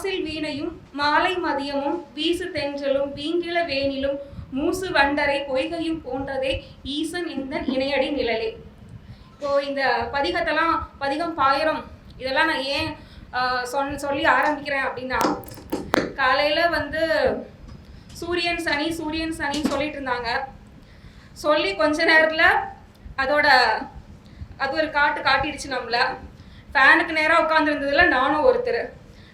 மாசில் வீணையும் மாலை மதியமும் வீசு தென்றலும் வீங்கில வேணிலும் மூசு வண்டரை பொய்கையும் போன்றதே ஈசன் இந்த இணையடி நிழலே. இப்போ இந்த பதிகத்தெல்லாம் பதிகம் பாயிரம் இதெல்லாம் நான் ஏன் சொன் சொல்லி ஆரம்பிக்கிறேன் அப்படின்னா காலையில் வந்து சூரியன் சனி சூரியன் சனி சொல்லிட்டு இருந்தாங்க. சொல்லி கொஞ்ச நேரத்தில் அதோட அது ஒரு காட்டு காட்டிடுச்சு நம்மள. ஃபேனுக்கு நேராக உட்காந்துருந்ததுல நானும் ஒருத்தர்.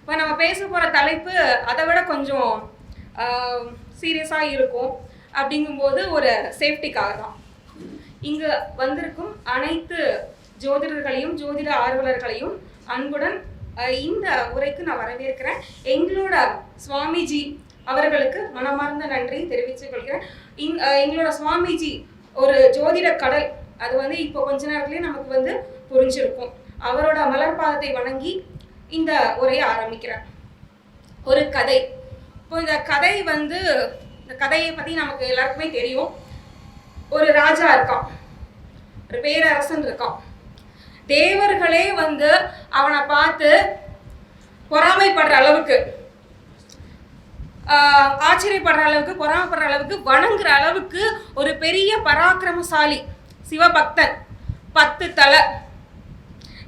இப்போ நம்ம பேச போகிற தலைப்பு அதை விட கொஞ்சம் சீரியஸாக இருக்கும் அப்படிங்கும்போது ஒரு சேஃப்டிக்காக தான். இங்கு வந்திருக்கும் அனைத்து ஜோதிடர்களையும் ஜோதிட ஆர்வலர்களையும் அன்புடன் இந்த உரைக்கு நான் வரவேற்கிறேன். எங்களோட சுவாமிஜி அவர்களுக்கு மனமார்ந்த நன்றி தெரிவித்துக் கொள்கிறேன். இங் எங்களோட சுவாமிஜி ஒரு ஜோதிட கடல் அது வந்து இப்போ கொஞ்ச நேரத்துலேயே நமக்கு வந்து புரிஞ்சிருக்கும். அவரோட மலர்பாதத்தை வணங்கி இந்த உரையை ஆரம்பிக்கிறேன். ஒரு கதை. இப்போ இந்த கதை வந்து இந்த கதையை பற்றி நமக்கு எல்லாருக்குமே தெரியும். ஒரு ராஜா இருக்கான். ஒரு பேரரசன் இருக்கான். தேவர்களே வந்து அவனை பார்த்து பொறாமைப்படுற அளவுக்கு ஆச்சரியப்படுற அளவுக்கு பொறாமைப்படுற அளவுக்கு வணங்குற அளவுக்கு ஒரு பெரிய பராக்கிரமசாலி சிவபக்தன். பத்து தலை.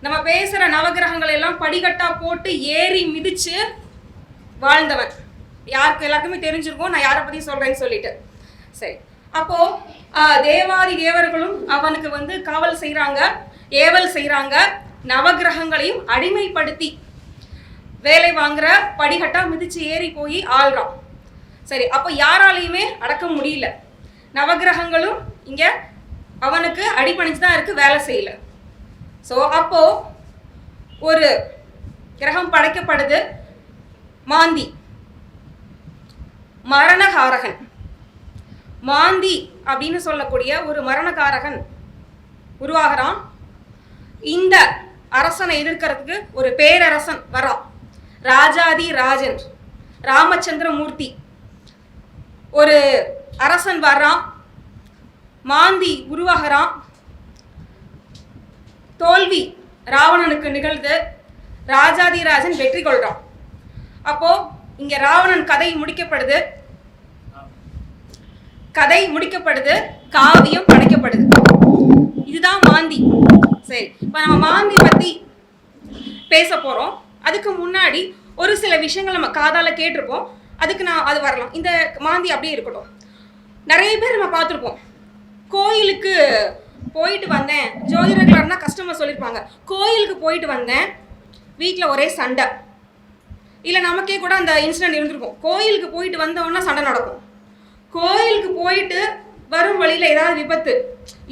நம்ம பேசுகிற நவகிரகங்கள் எல்லாம் படிக்கட்டாக போட்டு ஏறி மிதித்து வாழ்ந்தவன். யாருக்கு எல்லாருக்குமே தெரிஞ்சிருக்கும் நான் யாரை பற்றி சொல்கிறேன்னு சொல்லிட்டு. சரி. அப்போது தேவாதி தேவர்களும் அவனுக்கு வந்து காவல் செய்கிறாங்க ஏவல் செய்கிறாங்க நவகிரகங்களையும் அடிமைப்படுத்தி வேலை வாங்குற படிகட்டாக மிதித்து ஏறி போய் ஆள்றான். சரி அப்போ யாராலையுமே அடக்க முடியல. நவகிரகங்களும் இங்கே அவனுக்கு அடிபணிச்சு தான் இருக்குது வேலை செய்யல. ஸோ அப்போ ஒரு கிரகம் படைக்கப்படுது மாந்தி மரணகாரகன். மாந்தி அப்படின்னு சொல்லக்கூடிய ஒரு மரணகாரகன் உருவாகிறான். இந்த அரசனை எதிர்க்கிறதுக்கு ஒரு பேரரசன் வரான். ராஜாதி ராஜன் ராமச்சந்திர மூர்த்தி ஒரு அரசன் வர்றான் மாந்தி உருவாகிறான். தோல்வி ராவணனுக்கு நிகழ்ந்து ராஜாதிராஜன் வெற்றி கொள்றான். அப்போ இங்க ராவணன் கதை முடிக்கப்படுது. கதை முடிக்கப்படுது காவியம் படைக்கப்படுது. இதுதான் மாந்தி. சரி இப்போ நம்ம மாந்தி பத்தி பேச போறோம். அதுக்கு முன்னாடி ஒரு சில விஷயங்கள் நம்ம காதால கேட்டிருப்போம். அதுக்கு நான் அது வரலாம். இந்த மாந்தி அப்படியே இருக்கட்டும். நிறைய பேர் நம்ம பார்த்துருப்போம். கோயிலுக்கு போயிட்டு வந்தேன். ஜோதிடர்களாக கஸ்டமர் சொல்லியிருப்பாங்க கோயிலுக்கு போயிட்டு வந்தேன். வீட்டில் ஒரே சண்டை. இல்லை நமக்கே கூட அந்த இன்சிடென்ட் இருந்திருக்கும். கோயிலுக்கு போயிட்டு வந்தோன்னா சண்டை நடக்கும். கோயிலுக்கு போயிட்டு வரும் வழியில் ஏதாவது விபத்து.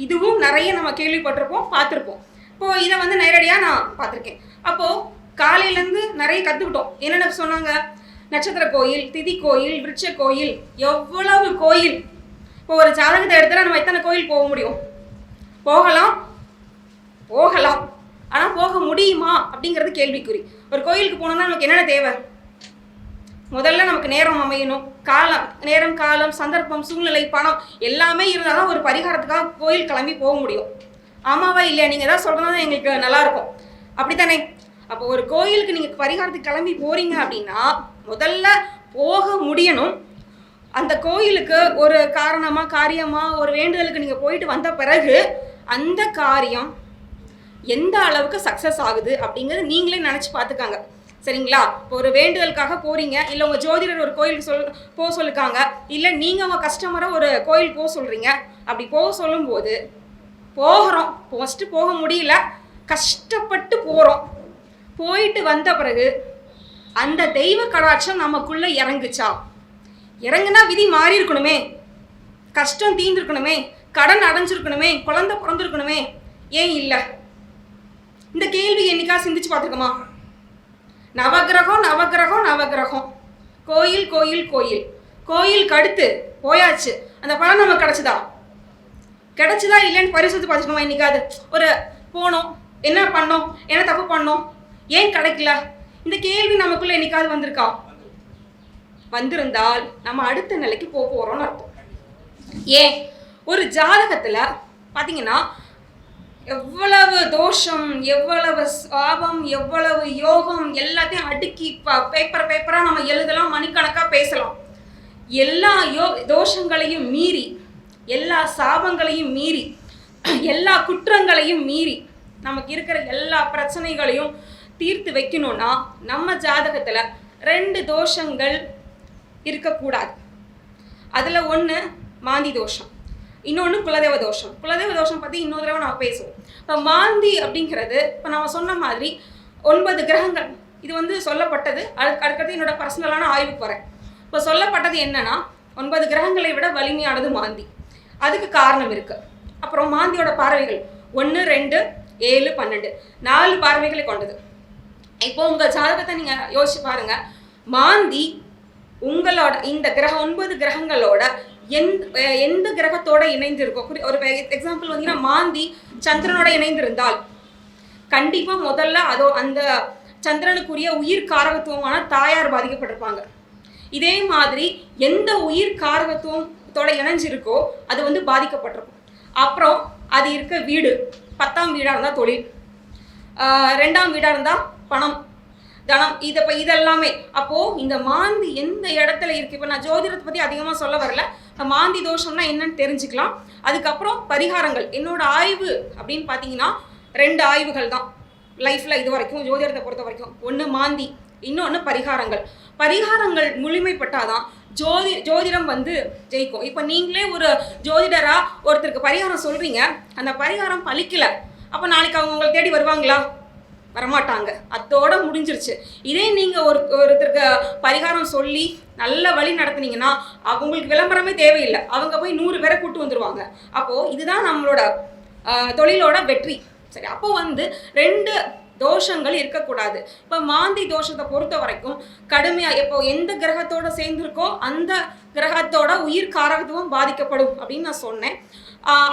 இதுவும் நிறைய நம்ம கேள்விப்பட்டிருப்போம் பார்த்துருப்போம். இப்போது இதை வந்து நேரடியாக நான் பார்த்துருக்கேன். அப்போது காலையிலேருந்து நிறைய கற்றுக்கிட்டோம் என்னென்ன சொன்னாங்க? நட்சத்திர கோயில் திதி கோயில் விருட்ச கோயில் எவ்வளவு கோயில். இப்போ ஒரு ஜாதகத்தை எடுத்துட்டா நம்ம எத்தனை கோயில் போக முடியும்? போகலாம். போகலாம். ஆனால் போக முடியுமா? அப்படிங்கிறது கேள்விக்குறி. ஒரு கோயிலுக்கு போனோம்னா நமக்கு என்னென்ன தேவை? முதல்ல நமக்கு நேரம் அமையணும். காலம் நேரம் காலம் சந்தர்ப்பம் சூழ்நிலை பணம் எல்லாமே இருந்தால் தான் ஒரு பரிகாரத்துக்காக கோயில் கிளம்பி போக முடியும். ஆமாவா இல்லையா? நீங்கள் ஏதாவது சொல்கிறது எங்களுக்கு நல்லாயிருக்கும் அப்படி அப்படித்தானே? அப்போ ஒரு கோயிலுக்கு நீங்கள் பரிகாரத்துக்கு கிளம்பி போகிறீங்க அப்படின்னா முதல்ல போக முடியணும். அந்த கோயிலுக்கு ஒரு காரணமாக காரியமாக ஒரு வேண்டுதலுக்கு நீங்கள் போயிட்டு வந்த பிறகு அந்த காரியம் எந்த அளவுக்கு சக்ஸஸ் ஆகுது அப்படிங்கிறது நீங்களே நினச்சி பார்த்துக்காங்க. சரிங்களா? இப்போ ஒரு வேண்டுதலுக்காக போகிறீங்க இல்லை உங்கள் ஜோதிடர் ஒரு கோயிலுக்கு சொல் போக சொல்லிருக்காங்க இல்லை நீங்கள் உங்கள் கஸ்டமரை ஒரு கோயில் போக சொல்கிறீங்க அப்படி போக சொல்லும்போது போகிறோம். ஃபஸ்ட்டு போக முடியல. கஷ்டப்பட்டு போகிறோம் போயிட்டு வந்த பிறகு அந்த தெய்வ கடாட்சம் நமக்குள்ளே இறங்குச்சா? இறங்குனா விதி மாறி இருக்கணுமே கஷ்டம் தீர்ந்துருக்கணுமே. கடன் அடைஞ்சிருக்கணுமே குழந்தை பிறந்திருக்கணுமே. ஏன் இல்லை? இந்த கேள்வி என்னைக்கா சிந்திச்சு பார்த்துருக்கோமா? நவகிரகம் நவகிரகம் நவகிரகம். கோயில் கோயில் கோயில். கோயிலுக்கு அடுத்து போயாச்சு. அந்த பலன் நமக்கு கிடச்சிதா? கிடச்சிதா இல்லைன்னு பரிசோதித்து பார்த்துக்கோமா இன்னைக்காது ஒரு போனோம் என்ன பண்ணோம் என்ன தப்பு பண்ணோம்? ஏன் கிடைக்கல? இந்த கேள்வி நமக்குள்ள என்னைக்காவது வந்திருக்கா? வந்திருந்தால் நம்ம அடுத்த நிலைக்கு போக போகிறோம்னு அர்த்தம். ஏன்? ஒரு ஜாதகத்தில் பார்த்தீங்கன்னா எவ்வளவு தோஷம் எவ்வளவு சாபம் எவ்வளவு யோகம் எல்லாத்தையும் அடுக்கி பேப்பர் பேப்பராக நம்ம எழுதலாம் மணிக்கணக்காக பேசலாம். எல்லா யோ தோஷங்களையும் மீறி எல்லா சாபங்களையும் மீறி எல்லா குற்றங்களையும் மீறி நமக்கு இருக்கிற எல்லா பிரச்சனைகளையும் தீர்த்து வைக்கணும்னா நம்ம ஜாதகத்தில் ரெண்டு தோஷங்கள் இருக்கக்கூடாது. அதில் ஒன்று மாந்தி தோஷம். இன்னொன்று குலதெய்வ தோஷம். குலதெய்வ தோஷம் பற்றி இன்னொரு தடவை நம்ம பேசுவோம். இப்போ மாந்தி அப்படிங்கிறது இப்போ நம்ம சொன்ன மாதிரி ஒன்பது கிரகங்கள். இது வந்து சொல்லப்பட்டது. அதுக்கு அடுத்தது என்னோட பர்சனலான ஆய்வுக்கு வரேன் இப்போ சொல்லப்பட்டது என்னன்னா ஒன்பது கிரகங்களை விட வலிமையானது மாந்தி. அதுக்கு காரணம் இருக்குது அப்புறம் மாந்தியோட பார்வைகள். ஒன்று ரெண்டு ஏழு பன்னெண்டு. நாலு பார்வைகளை கொண்டது. இப்போ உங்கள் ஜாதகத்தை நீங்கள் யோசிச்சு பாருங்கள் மாந்தி உங்களோட இந்த கிரக ஒன்பது கிரகங்களோட எந்த எந்த கிரகத்தோட இணைந்து குறி- ஒரு எக்ஸாம்பிள் வந்தீங்கன்னா மாந்தி சந்திரனோட இணைந்திருந்தால். கண்டிப்பா முதல்ல அதோ அந்த சந்திரனுக்குரிய உயிர் காரகத்துவமான தாயார் பாதிக்கப்பட்டிருப்பாங்க. இதே மாதிரி எந்த உயிர் காரகத்துவத்தோட இணைஞ்சிருக்கோ அது வந்து பாதிக்கப்பட்டிருக்கும். அப்புறம் அது இருக்க வீடு. பத்தாம் வீடாக இருந்தால் தொழில். ரெண்டாம் வீடாக இருந்தால் பணம். தனம். இதை இப்போ இதெல்லாமே. அப்போது இந்த மாந்தி எந்த இடத்துல இருக்கு? இப்போ நான் ஜோதிடத்தை பற்றி அதிகமாக சொல்ல வரல. மாந்தி தோஷம்னா என்னன்னு தெரிஞ்சுக்கலாம். அதுக்கப்புறம் பரிகாரங்கள். என்னோட ஆய்வு அப்படின்னு பார்த்தீங்கன்னா ரெண்டு ஆய்வுகள் தான். லைஃப்பில் இது வரைக்கும் ஜோதிடத்தை பொறுத்த வரைக்கும். ஒன்று மாந்தி இன்னொன்று பரிகாரங்கள். பரிகாரங்கள் முழுமைப்பட்டாதான் ஜோதி ஜோதிடம் வந்து ஜெயிக்கும். இப்போ நீங்களே ஒரு ஜோதிடராக ஒருத்தருக்கு பரிகாரம் சொல்கிறீங்க அந்த பரிகாரம் பழிக்கலை. அப்போ நாளைக்கு அவங்க உங்களை தேடி வருவாங்களா? வரமாட்டாங்க. அதோட முடிஞ்சிருச்சு. இதே நீங்கள் ஒரு ஒருத்தருக்கு பரிகாரம் சொல்லி நல்ல வழி நடத்துனீங்கன்னா அவங்களுக்கு விளம்பரமே தேவையில்லை. அவங்க போய் நூறு பேரை கூட்டு வந்துடுவாங்க அப்போது இதுதான் நம்மளோட தொழிலோட வெற்றி. சரி அப்போ வந்து ரெண்டு தோஷங்கள் இருக்கக்கூடாது. இப்போ மாந்தி தோஷத்தை பொறுத்த வரைக்கும் கடுமையாக இப்போ எந்த கிரகத்தோட சேர்ந்துருக்கோ அந்த கிரகத்தோட உயிர் காரகத்துவம் பாதிக்கப்படும் அப்படின்னு நான் சொன்னேன்.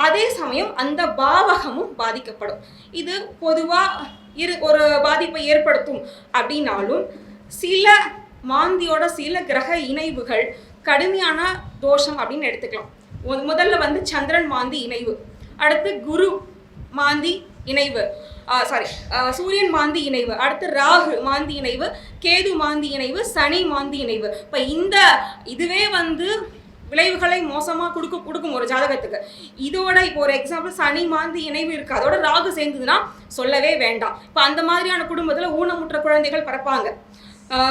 அதே சமயம் அந்த பாவகமும் பாதிக்கப்படும். இது பொதுவாக இரு ஒரு பாதிப்பை ஏற்படுத்தும். அப்படின்னாலும் சில மாந்தியோட சில கிரக இணைவுகள் கடுமையான தோஷம் அப்படின்னு எடுத்துக்கலாம். மு- முதல்ல வந்து சந்திரன் மாந்தி இணைவு. அடுத்து குரு மாந்தி இணைவு. சாரி சூரியன் மாந்தி இணைவு. அடுத்து ராகு மாந்தி இணைவு. கேது மாந்தி இணைவு. சனி மாந்தி இணைவு. இப்போ இந்த இதுவே வந்து விளைவுகளை மோசமாக கொடுக்க கொடுக்கும் ஒரு ஜாதகத்துக்கு. இதோட இப்போ ஒரு எக்ஸாம்பிள் சனி மாந்தி இணைவு இருக்குது அதோட ராகு சேர்ந்ததுன்னா சொல்லவே வேண்டாம். இப்போ அந்த மாதிரியான குடும்பத்தில் ஊனமுற்ற குழந்தைகள் பிறப்பாங்க.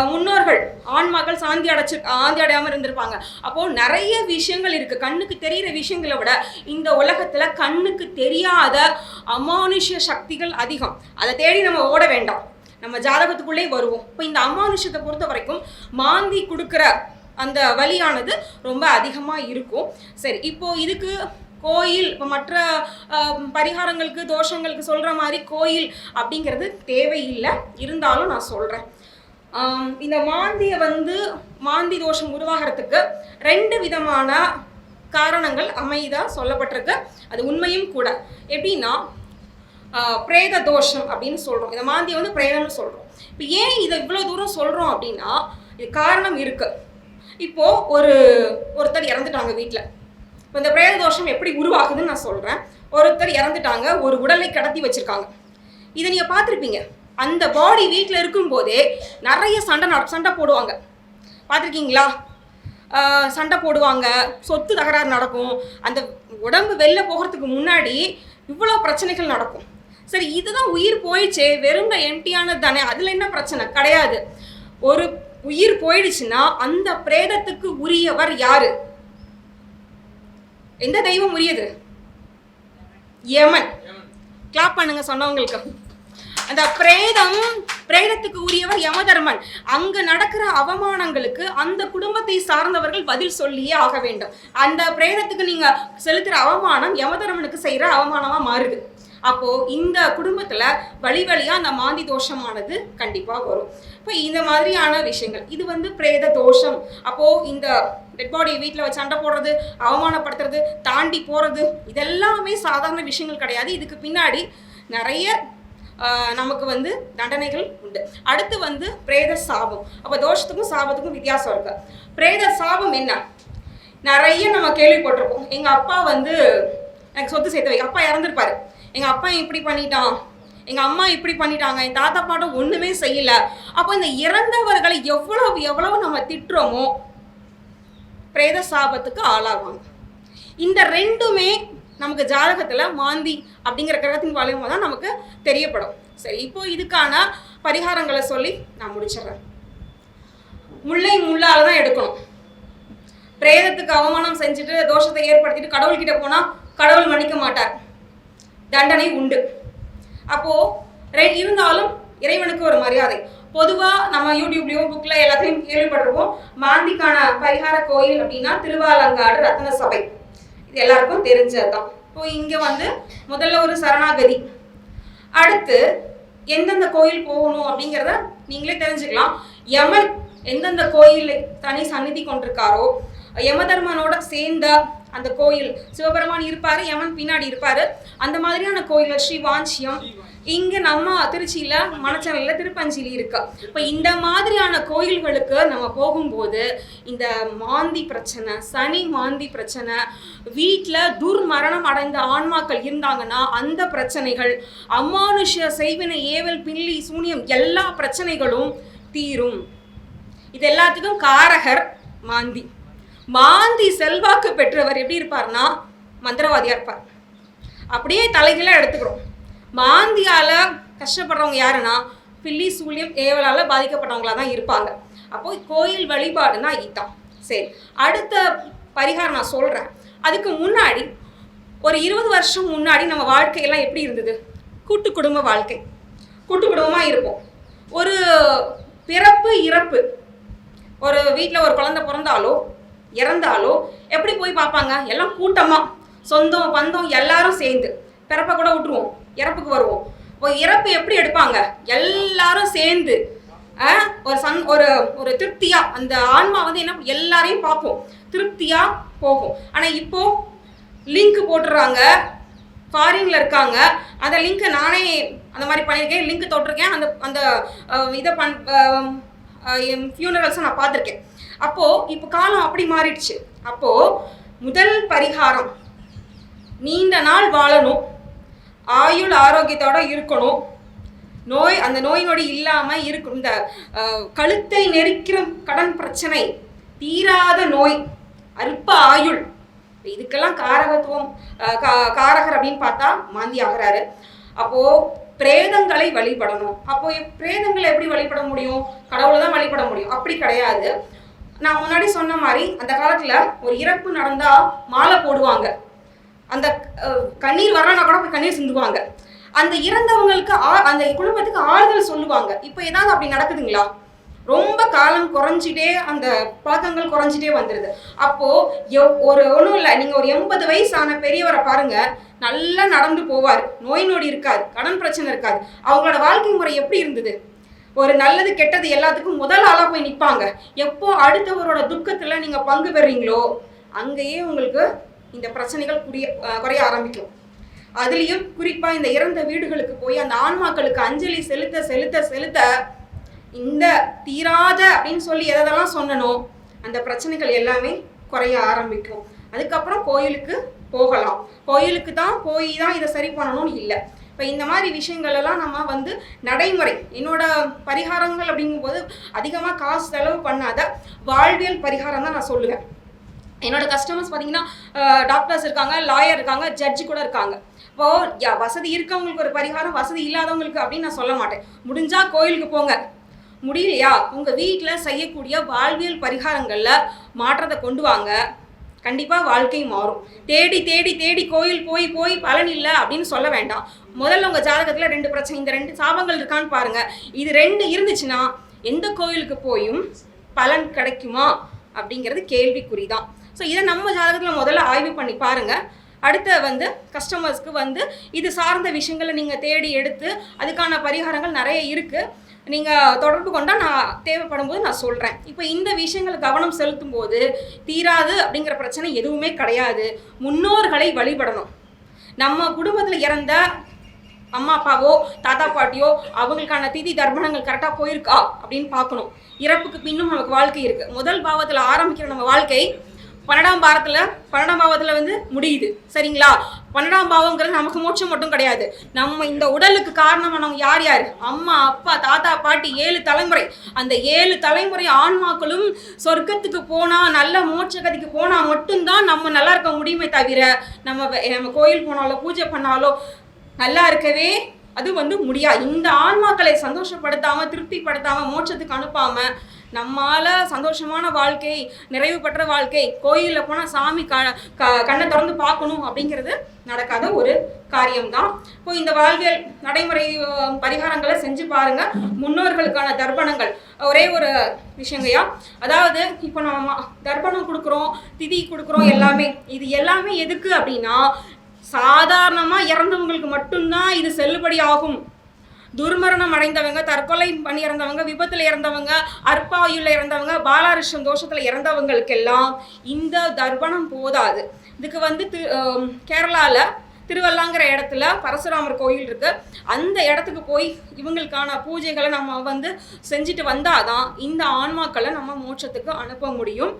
முன்னோர்கள் ஆன்மாக்கள் சாந்தி அடைச்சு ஆந்தி அடையாமல் இருந்திருப்பாங்க. அப்போ நிறைய விஷயங்கள் இருக்கு. கண்ணுக்கு தெரியிற விஷயங்களை விட இந்த உலகத்துல கண்ணுக்கு தெரியாத அமானுஷ்ய சக்திகள் அதிகம். அதை தேடி நம்ம ஓட வேண்டாம். நம்ம ஜாதகத்துக்குள்ளே வருவோம். இப்போ இந்த அமானுஷத்தை பொறுத்த வரைக்கும் மாந்தி கொடுக்குற அந்த வலியானது ரொம்ப அதிகமாக இருக்கும். சரி இப்போது இதுக்கு கோயில் இப்போ மற்ற பரிகாரங்களுக்கு தோஷங்களுக்கு சொல்கிற மாதிரி கோயில் அப்படிங்கிறது தேவையில்லை. இருந்தாலும் நான் சொல்கிறேன் இந்த மாந்தியை வந்து மாந்தி தோஷம் உருவாகிறதுக்கு ரெண்டு விதமான காரணங்கள் அமைதாக சொல்லப்பட்டிருக்கு. அது உண்மையும் கூட. எப்படின்னா பிரேத தோஷம் அப்படின்னு சொல்கிறோம் இந்த மாந்தியை வந்து பிரேதம்னு சொல்கிறோம் இப்போ ஏன் இதை இவ்வளோ தூரம் சொல்கிறோம் அப்படின்னா இது காரணம் இருக்குது இப்போ ஒரு ஒருத்தர் இறந்துட்டாங்க வீட்டில் இப்போ இந்த பிரேத தோஷம் எப்படி உருவாகுதுன்னு நான் சொல்கிறேன் ஒருத்தர் இறந்துட்டாங்க ஒரு உடலை கடத்தி வச்சுருக்காங்க. இதை நீங்கள் பார்த்துருப்பீங்க. அந்த பாடி வீட்டில் இருக்கும்போதே நிறைய சண்டை சண்டை போடுவாங்க. பார்த்துருக்கீங்களா? சண்டை போடுவாங்க. சொத்து தகராறு நடக்கும். அந்த உடம்பு வெளில போகிறதுக்கு முன்னாடி இவ்வளோ பிரச்சனைகள் நடக்கும். சரி இதுதான் உயிர் போயிடுச்சே வெறும் எம்டியானது தானே. அதில் என்ன பிரச்சனை? கிடையாது. ஒரு உயிர் போயிடுச்சுன்னா அந்த பிரேதத்துக்கு உரியவர் யாரு? எந்த தெய்வம் உரியது? யமன். கிளாப் பண்ணுங்க சொன்னவங்களுக்கு. அந்த பிரேதம் பிரேதத்துக்கு உரியவர் யமதர்மன். அங்க நடக்கிற அவமானங்களுக்கு அந்த குடும்பத்தை சார்ந்தவர்கள் பதில் சொல்லியே ஆக வேண்டும். அந்த பிரேதத்துக்கு நீங்க செலுத்துற அவமானம் யமதர்மனுக்கு செய்யற அவமானமா மாறுது. அப்போ இந்த குடும்பத்துல வழி வழியா அந்த மாந்தி தோஷமானது கண்டிப்பா வரும். இப்போ இந்த மாதிரியான விஷயங்கள் இது வந்து பிரேத தோஷம். அப்போ இந்த டெட் பாடி வீட்டில் வச்சு சண்டை போடுறது அவமானப்படுத்துறது தாண்டி போகிறது இதெல்லாமே சாதாரண விஷயங்கள் கிடையாது. இதுக்கு பின்னாடி நிறைய நமக்கு வந்து தண்டனைகள் உண்டு. அடுத்து வந்து பிரேத சாபம். அப்போ தோஷத்துக்கும் சாபத்துக்கும் வித்தியாசம் இருக்கு. பிரேத சாபம் என்ன? நிறைய நம்ம கேள்விப்பட்டிருப்போம். எங்கள் அப்பா வந்து எனக்கு சொத்து சேர்த்து வைக்க அப்பா இறந்துருப்பாரு. எங்கள் அப்பா இப்படி பண்ணிட்டான். எங்கள் அம்மா இப்படி பண்ணிட்டாங்க. என் தாத்தா பாட்டம் ஒன்றுமே செய்யலை. அப்போ இந்த இறந்தவர்களை எவ்வளவு எவ்வளவு நம்ம திட்டுறோமோ பிரேத சாபத்துக்கு ஆளாகுவாங்க. இந்த ரெண்டுமே நமக்கு ஜாதகத்தில் மாந்தி அப்படிங்கிற கிரகத்தின் வளையமாக தான் நமக்கு தெரியப்படும். சரி இப்போ இதுக்கான பரிகாரங்களை சொல்லி நான் முடிச்சிடுறேன். முல்லை முள்ளால் தான் எடுக்கணும். பிரேதத்துக்கு அவமானம் செஞ்சுட்டு தோஷத்தை ஏற்படுத்திட்டு கடவுள்கிட்ட போனால் கடவுள் மன்னிக்க மாட்டார். தண்டனை உண்டு. அப்போ ரெ- இருந்தாலும் இறைவனுக்கு ஒரு மரியாதை. பொதுவாக நம்ம யூடியூப்லயும் புக்கில் எல்லாத்தையும் கேள்விப்பட்டிருக்கோம் மாந்திக்கான பரிகார கோயில் அப்படின்னா திருவாலங்காடு ரத்ன சபை. இது எல்லாருக்கும் தெரிஞ்சதுதான். இப்போ இங்கே வந்து முதல்ல ஒரு சரணாகதி. அடுத்து எந்தெந்த கோயில் போகணும் அப்படிங்கிறத நீங்களே தெரிஞ்சுக்கலாம். யமன் எந்தெந்த கோயில் தனி சந்நிதி கொண்டிருக்காரோ யமதர்மனோட சேர்ந்த அந்த கோயில். சிவபெருமான் இருப்பார் யமன் பின்னாடி இருப்பார். அந்த மாதிரியான கோயில் ஸ்ரீவாஞ்சியம் இங்கே நம்ம திருச்சியில் மணச்சனையில திருப்பஞ்சிலி இருக்கு. இப்போ இந்த மாதிரியான கோயில்களுக்கு நம்ம போகும்போது இந்த மாந்தி பிரச்சனை சனி மாந்தி பிரச்சனை வீட்டில் துர்மரணம் அடைந்த ஆன்மாக்கள் இருந்தாங்கன்னா அந்த பிரச்சனைகள் அமானுஷ செய்வினை ஏவல் பில்லி சூனியம் எல்லா பிரச்சனைகளும் தீரும். இது எல்லாத்துக்கும் காரகர் மாந்தி. மாந்தி செல்வாக்கு பெற்றவர் எப்படி இருப்பார்னா மந்திரவாதியாக இருப்பார். அப்படியே தலைகீழா எடுத்துக்கிறோம். மாந்தியால் கஷ்டப்படுறவங்க யாருன்னா பில்லி சூழியம் ஏவலால் பாதிக்கப்பட்டவங்களா தான் இருப்பாங்க. அப்போ கோயில் வழிபாடுனா இதுதான் சரி அடுத்த பரிகாரம் நான் சொல்கிறேன் அதுக்கு முன்னாடி ஒரு இருபது வருஷம் முன்னாடி நம்ம வாழ்க்கையெல்லாம் எப்படி இருந்தது? கூட்டு குடும்ப வாழ்க்கை. கூட்டு குடும்பமாக இருப்போம். ஒரு பிறப்பு இறப்பு. ஒரு வீட்டில் ஒரு குழந்தை பிறந்தாலோ இறந்தாலோ எப்படி போய் பார்ப்பாங்க? எல்லாம் கூட்டமாக சொந்தம் பந்தம் எல்லாரும் சேர்ந்து. பிறப்பை கூட விட்டுருவோம். இறப்புக்கு வருவோம். இப்போ இறப்பு எப்படி எடுப்பாங்க? எல்லாரும் சேர்ந்து ஒரு சந் ஒரு ஒரு திருப்தியாக அந்த ஆன்மா வந்து என்ன எல்லாரையும் பார்ப்போம். திருப்தியாக போகும். ஆனால் இப்போது லிங்க் போட்டுடுறாங்க ஃபாரினில் இருக்காங்க. அந்த லிங்க்கை நானே அந்த மாதிரி பண்ணியிருக்கேன் லிங்க் தொட்டிருக்கேன். அந்த அந்த இதை பண் என் ஃபியூனரல்ஸும் நான் பார்த்துருக்கேன். அப்போது இப்போ காலம் அப்படி மாறிடுச்சு. அப்போது முதல் பரிகாரம் நீண்ட நாள் வாழணும். ஆயுள் ஆரோக்கியத்தோட இருக்கணும். நோய் அந்த நோய் நொடி இல்லாமல் இருக்கும் இந்த கழுத்தை நெரிக்கிற கடன் பிரச்சனை தீராத நோய் அல்ப ஆயுள். இதுக்கெல்லாம் காரகத்துவம் கா- காரகர் அப்படின்னு பார்த்தா மாந்தி ஆகிறாரு அப்போ பிரேதங்களை வழிபடணும். அப்போ பிரேதங்களை எப்படி வழிபட முடியும்? கடவுளை தான் வழிபட முடியும். அப்படி கிடையாது. நான் முன்னாடி சொன்ன மாதிரி அந்த காலத்துல ஒரு இறப்பு நடந்தா மாலை போடுவாங்க. அந்த கண்ணீர் வரலனா கூட போய் கண்ணீர் சிந்துவாங்க. அந்த இறந்தவங்களுக்கு ஆ- அந்த குடும்பத்துக்கு ஆறுதல் சொல்லுவாங்க. இப்போ ஏதாவது அப்படி நடக்குதுங்களா? ரொம்ப காலம் குறைஞ்சிட்டே அந்த பழக்கங்கள் குறைஞ்சிட்டே வந்துடுது அப்போது எவ்- ஒரு ஒன்றும் இல்லை. நீங்கள் ஒரு எண்பது வயசான பெரியவரை பாருங்கள் நல்லா நடந்து போவார். நோய் நொடி இருக்காது. கடன் பிரச்சனை இருக்காது. அவங்களோட வாழ்க்கை முறை எப்படி இருந்தது? ஒரு நல்லது கெட்டது எல்லாத்துக்கும் முதல் ஆளாக போய் நிற்பாங்க எப்போ அடுத்தவரோட துக்கத்தில் நீங்கள் பங்கு பெறுறீங்களோ அங்கேயே உங்களுக்கு இந்த பிரச்சனைகள் குறைய குறைய ஆரம்பிக்கும். அதுலேயும் குறிப்பாக இந்த இறந்த வீடுகளுக்கு போய் அந்த ஆன்மாக்களுக்கு அஞ்சலி செலுத்த செலுத்த செலுத்த இந்த தீராத அப்படின்னு சொல்லி எதெல்லாம் சொன்னனோ அந்த பிரச்சனைகள் எல்லாமே குறைய ஆரம்பிக்கும். அதுக்கப்புறம் கோயிலுக்கு போகலாம். கோயிலுக்கு தான் போய் தான் இதை சரி பண்ணணும்னு இல்லை. இப்போ இந்த மாதிரி விஷயங்கள் எல்லாம் நம்ம வந்து நடைமுறை என்னோட பரிகாரங்கள் அப்படிங்கும்போது அதிகமாக காசு செலவு பண்ணாத வாழ்வியல் பரிகாரம் தான் நான் சொல்லுவேன். என்னோட கஸ்டமர்ஸ் பார்த்தீங்கன்னா டாக்டர்ஸ் இருக்காங்க லாயர் இருக்காங்க ஜட்ஜி கூட இருக்காங்க. இப்போ யா- வசதி இருக்கவங்களுக்கு ஒரு பரிகாரம் வசதி இல்லாதவங்களுக்கு அப்படின்னு நான் சொல்ல மாட்டேன். முடிஞ்சால் கோயிலுக்கு போங்க. முடியலையா? உங்கள் வீட்டில் செய்யக்கூடிய வாழ்வியல் பரிகாரங்களில் மாற்றத்தை கொண்டு வாங்க. கண்டிப்பாக வாழ்க்கை மாறும். தேடி தேடி தேடி கோயில் போய் போய் பலன் இல்லை அப்படின்னு சொல்ல வேண்டாம். முதல்ல உங்கள் ஜாதகத்தில் ரெண்டு பிரச்சனை இந்த ரெண்டு சாபங்கள் இருக்கான்னு பாருங்கள் இது ரெண்டு இருந்துச்சுன்னா எந்த கோயிலுக்கு போயும் பலன் கிடைக்குமா? அப்படிங்கிறது கேள்விக்குறி தான் ஸோ இதை நம்ம ஜாதகத்தில் முதல்ல ஆய்வு பண்ணி பாருங்கள் அடுத்த வந்து கஸ்டமர்ஸ்க்கு வந்து இது சார்ந்த விஷயங்களை நீங்கள் தேடி எடுத்து அதுக்கான பரிகாரங்கள் நிறைய இருக்குது நீங்கள் தொடர்பு கொண்டால் நான் தேவைப்படும் போது நான் சொல்கிறேன் இப்போ இந்த விஷயங்கள் கவனம் செலுத்தும் போது தீராது அப்படிங்கிற பிரச்சனை எதுவுமே கிடையாது. முன்னோர்களை வழிபடணும். நம்ம குடும்பத்தில் இறந்த அம்மா அப்பாவோ தாத்தா பாட்டியோ அவங்களுக்கான திதி தர்ப்பணங்கள் கரெக்டாக போயிருக்கா அப்படின்னு பார்க்கணும். இறப்புக்கு பின்னும் நமக்கு வாழ்க்கை இருக்குது முதல் பாவத்தில் ஆரம்பிக்கிற நம்ம வாழ்க்கை பன்னெண்டாம் பாரத்தில் பன்னெண்டாம் பாவத்தில் வந்து முடியுது. சரிங்களா? பன்னெண்டாம் பாவங்கிறது நமக்கு மோட்சம் மட்டும் கிடையாது. நம்ம இந்த உடலுக்கு காரணமானவங்க யார் யார்? அம்மா அப்பா தாத்தா பாட்டி ஏழு தலைமுறை. அந்த ஏழு தலைமுறை ஆன்மாக்களும் சொர்க்கத்துக்கு போனால் நல்ல மோட்சகதிக்கு போனால் மட்டும்தான் நம்ம நல்லா இருக்க முடியுமே தவிர நம்ம நம்ம கோயில் போனாலோ பூஜை பண்ணாலோ நல்லா இருக்கவே அது வந்து முடியாது இந்த ஆன்மாக்களை சந்தோஷப்படுத்தாமல் திருப்திப்படுத்தாமல் மோட்சத்துக்கு அனுப்பாமல் நம்மால சந்தோஷமான வாழ்க்கை நிறைவு பெற்ற வாழ்க்கை கோயிலில் போனால் சாமி க க- கண்ணை திறந்து பார்க்கணும் அப்படிங்கிறது நடக்காத ஒரு காரியம்தான். இப்போ இந்த வாழ்வியல் நடைமுறை பரிகாரங்களை செஞ்சு பாருங்க. முன்னோர்களுக்கான தர்ப்பணங்கள். ஒரே ஒரு விஷயங்கய்யா. அதாவது இப்போ நம்ம தர்ப்பணம் கொடுக்குறோம் திதி கொடுக்குறோம் எல்லாமே. இது எல்லாமே எதுக்கு அப்படின்னா சாதாரணமாக இறந்தவங்களுக்கு மட்டும்தான் இது செல்லுபடி ஆகும். துர்மரணம் அடைந்தவங்க தற்கொலை பண்ணி இறந்தவங்க விபத்தில் இறந்தவங்க அற்பாயுல இறந்தவங்க பாலாரிஷம் தோஷத்தில் இறந்தவங்களுக்கெல்லாம் இந்த தர்ப்பணம் போதாது. இதுக்கு வந்து தி கேரளாவில் திருவள்ளாங்கிற திருவல்லாங்கிற இடத்துல பரசுராமர் கோயில் இருக்கு. அந்த இடத்துக்கு போய் இவங்களுக்கான பூஜைகளை நம்ம வந்து செஞ்சுட்டு வந்தாதான் இந்த ஆன்மாக்களை நம்ம மோட்சத்துக்கு அனுப்ப முடியும்.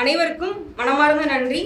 அனைவருக்கும் மனமார்ந்த நன்றி.